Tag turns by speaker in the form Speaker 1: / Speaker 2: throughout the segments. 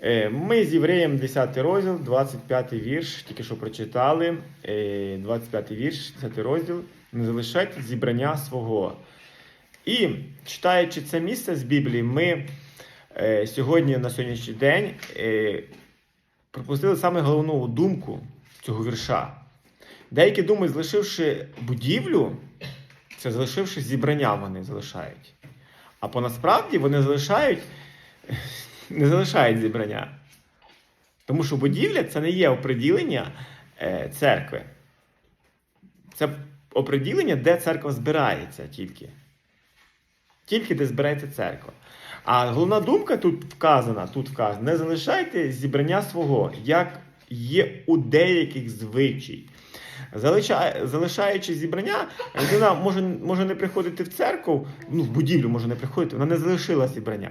Speaker 1: Е, Ми з Євреєм 10 розділ, 25 вірш, тільки що прочитали. Е, 25 вірш, 10 розділ. Не залишайте зібрання свого. І читаючи це місце з Біблії, ми е, сьогодні на сьогоднішній день е, пропустили саме головну думку цього вірша. Деякі думають, залишивши будівлю, це залишивши зібрання, вони залишають. А по насправді вони залишають, не залишають зібрання. Тому що будівля це не є оприділення е, церкви. Це оприділення, де церква збирається тільки. Тільки де збирається церква. А головна думка тут вказана, тут вказана, не залишайте зібрання свого, як є у деяких звичай. Залиша- Залишаючи зібрання, людина може, може не приходити в церкву, ну, в будівлю може не приходити, вона не залишила зібрання.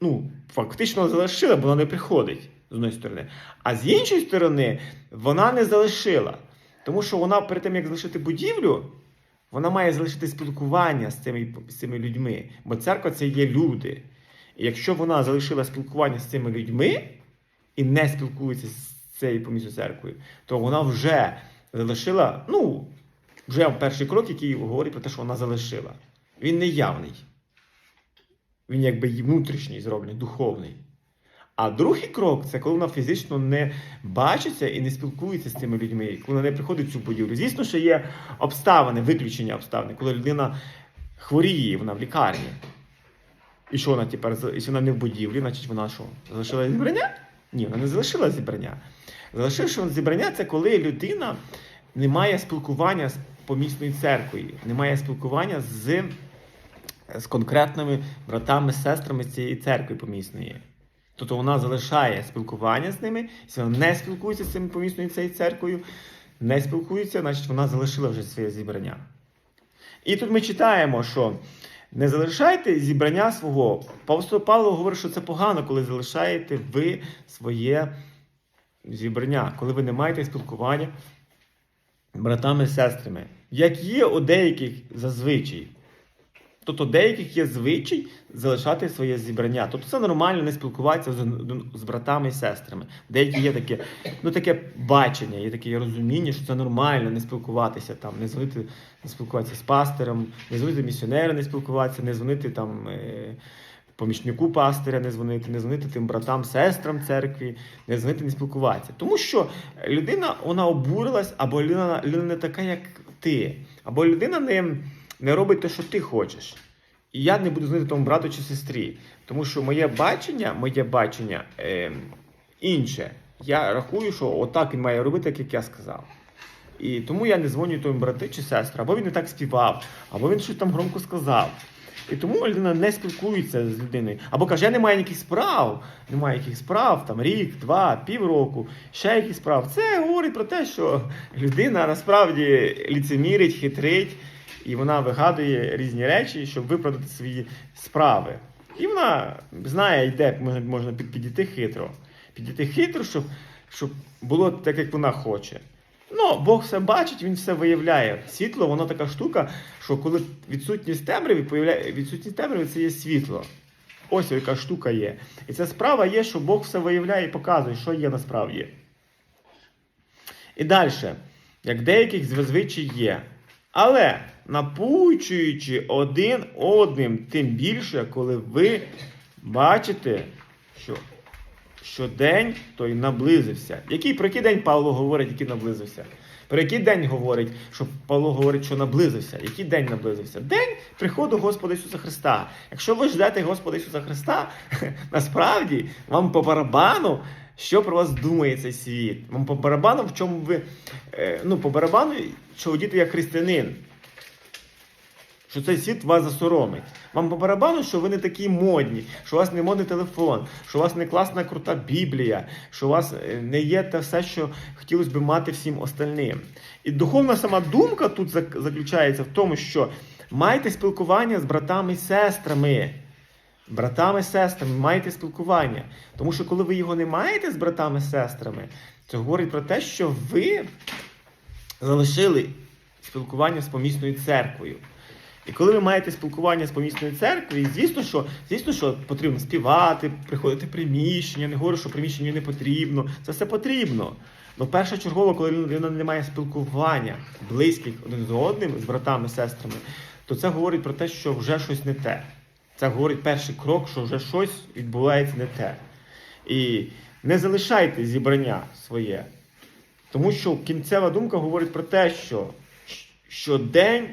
Speaker 1: Ну, фактично залишила, бо вона не приходить з одної сторони. А з іншої сторони, вона не залишила. Тому що вона перед тим, як залишити будівлю, вона має залишити спілкування з цими, з цими людьми. Бо церква це є люди. І якщо вона залишила спілкування з цими людьми і не спілкується з цією помісною церквою, то вона вже залишила, ну, вже перший крок, який говорить про те, що вона залишила. Він не явний. Він якби внутрішній зроблений, духовний. А другий крок це коли вона фізично не бачиться і не спілкується з цими людьми, коли вона не приходить в цю будівлю. Звісно, що є обставини, виключення обставин, коли людина хворіє, вона в лікарні. І що вона тепер, якщо вона не в будівлі, значить вона що? Залишила зібрання? Ні, вона не залишила зібрання. Залишивши зібрання, це коли людина не має спілкування з помісною церквою, не має спілкування з, з конкретними братами, сестрами цієї церкви помісної. Тобто вона залишає спілкування з ними, якщо вона не спілкується з цими помісною цією церквою, не спілкується, значить вона залишила вже своє зібрання. І тут ми читаємо, що не залишайте зібрання свого. Апостол Павло говорить, що це погано, коли залишаєте ви своє зібрання, коли ви не маєте спілкування братами і сестрами, як є у деяких зазвичай. Тобто деяких є звичай залишати своє зібрання. Тобто це нормально не спілкуватися з, з братами і сестрами. Деякі є таке, ну таке бачення, є таке розуміння, що це нормально не спілкуватися там, не дзвонити, не спілкуватися з пастором, не дзвонити місіонеру, не спілкуватися, не дзвонити там. Е- Помічнику пастиря не дзвонити, не дзвонити тим братам, сестрам церкві, не дзвонити, не спілкуватися. Тому що людина вона обурилась, або людина, людина не така, як ти, або людина не, не робить те, що ти хочеш. І я не буду дзвонити тому брату чи сестрі. Тому що моє бачення, моє бачення е, інше. Я рахую, що отак він має робити, як я сказав. І тому я не дзвоню тому брати чи сестри, або він не так співав, або він щось там громко сказав. І тому людина не спілкується з людиною. Або каже, я не маю ніяких справ, немає яких справ, там рік, два, півроку, ще яких справ. Це говорить про те, що людина насправді ліцемірить, хитрить, і вона вигадує різні речі, щоб виправдати свої справи. І вона знає, де можна, підійти хитро. Підійти хитро, щоб, щоб було так, як вона хоче. Ну, Бог все бачить, він все виявляє. Світло, воно така штука, що коли відсутність темряви, відсутність темряви це є світло. Ось яка штука є. І ця справа є, що Бог все виявляє і показує, що є насправді. І далі, як деяких зазвичай є. Але напучуючи один одним, тим більше, коли ви бачите, що що день той наблизився. Який про який день Павло говорить, який наблизився? Про який день говорить, що Павло говорить, що наблизився? Який день наблизився? День приходу Господа Ісуса Христа. Якщо ви ждете Господа Ісуса Христа, насправді вам по барабану, що про вас думає цей світ. Вам по барабану, в чому ви, е, ну, по барабану, що діти як християнин що цей світ вас засоромить. Вам по барабану, що ви не такі модні, що у вас не модний телефон, що у вас не класна крута Біблія, що у вас е, не є те все, що хотілося б мати всім остальним. І духовна сама думка тут заключається в тому, що майте спілкування з братами і сестрами. Братами і сестрами маєте спілкування. Тому що коли ви його не маєте з братами і сестрами, це говорить про те, що ви залишили спілкування з помісною церквою. І коли ви маєте спілкування з помісною церквою, звісно, що звісно, що потрібно співати, приходити в приміщення. Не говорю, що приміщення не потрібно. Це все потрібно. Але першочергово, коли людина не має спілкування близьких один з одним, з братами, сестрами, то це говорить про те, що вже щось не те. Це говорить перший крок, що вже щось відбувається не те. І не залишайте зібрання своє. Тому що кінцева думка говорить про те, що, що день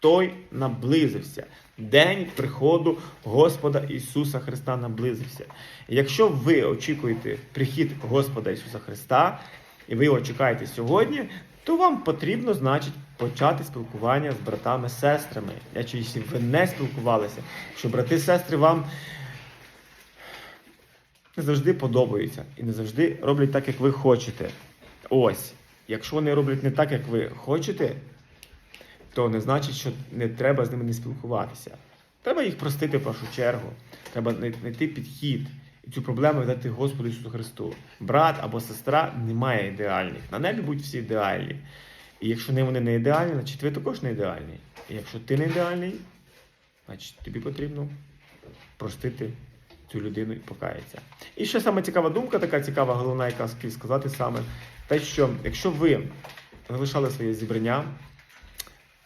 Speaker 1: той наблизився. День приходу Господа Ісуса Христа наблизився. Якщо ви очікуєте прихід Господа Ісуса Христа, і ви його чекаєте сьогодні, то вам потрібно, значить, почати спілкування з братами сестрами. Якщо ви не спілкувалися, що брати сестри вам не завжди подобаються і не завжди роблять так, як ви хочете. Ось, якщо вони роблять не так, як ви хочете, то не значить, що не треба з ними не спілкуватися. Треба їх простити в першу чергу. Треба знайти підхід і цю проблему дати Господу Ісусу Христу. Брат або сестра немає ідеальних. На небі будуть всі ідеальні. І якщо вони не ідеальні, значить ви також не ідеальні. І якщо ти не ідеальний, значить тобі потрібно простити цю людину і покаятися. І ще саме цікава думка, така цікава, головна, яка сказати саме, те, що якщо ви залишали своє зібрання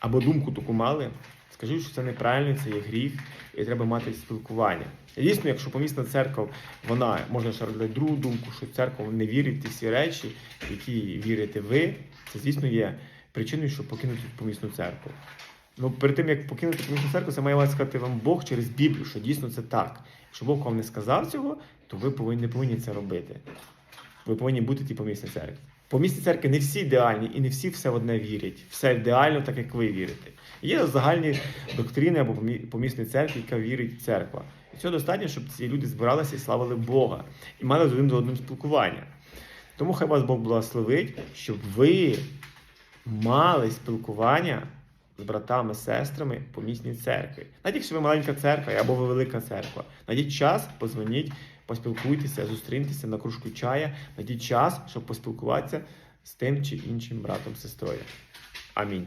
Speaker 1: або думку таку мали, скажіть, що це неправильно, це є гріх, і треба мати спілкування. Дійсно, якщо помісна церква, вона можна ще робити другу думку, що церква не вірить в ті всі речі, які вірите ви, це звісно є причиною, щоб покинути помісну церкву. Ну, перед тим, як покинути помісну церкву, це має вас сказати вам Бог через Біблію, що дійсно це так. Якщо Бог вам не сказав цього, то ви повинні, не повинні це робити. Ви повинні бути ті помісній Помісні церкви не всі ідеальні і не всі все одне вірять. Все ідеально, так як ви вірите. Є загальні доктрини або помі- помісної церкви, яка вірить церква. І цього достатньо, щоб ці люди збиралися і славили Бога і мали з один до одним спілкування. Тому хай вас Бог благословить, щоб ви мали спілкування з братами, сестрами по місній церкві. Навіть якщо ви маленька церква або ви велика церква, знайдіть час, позвоніть, поспілкуйтеся, зустріньтеся на кружку чая, знайдіть час, щоб поспілкуватися з тим чи іншим братом, сестрою. Амінь.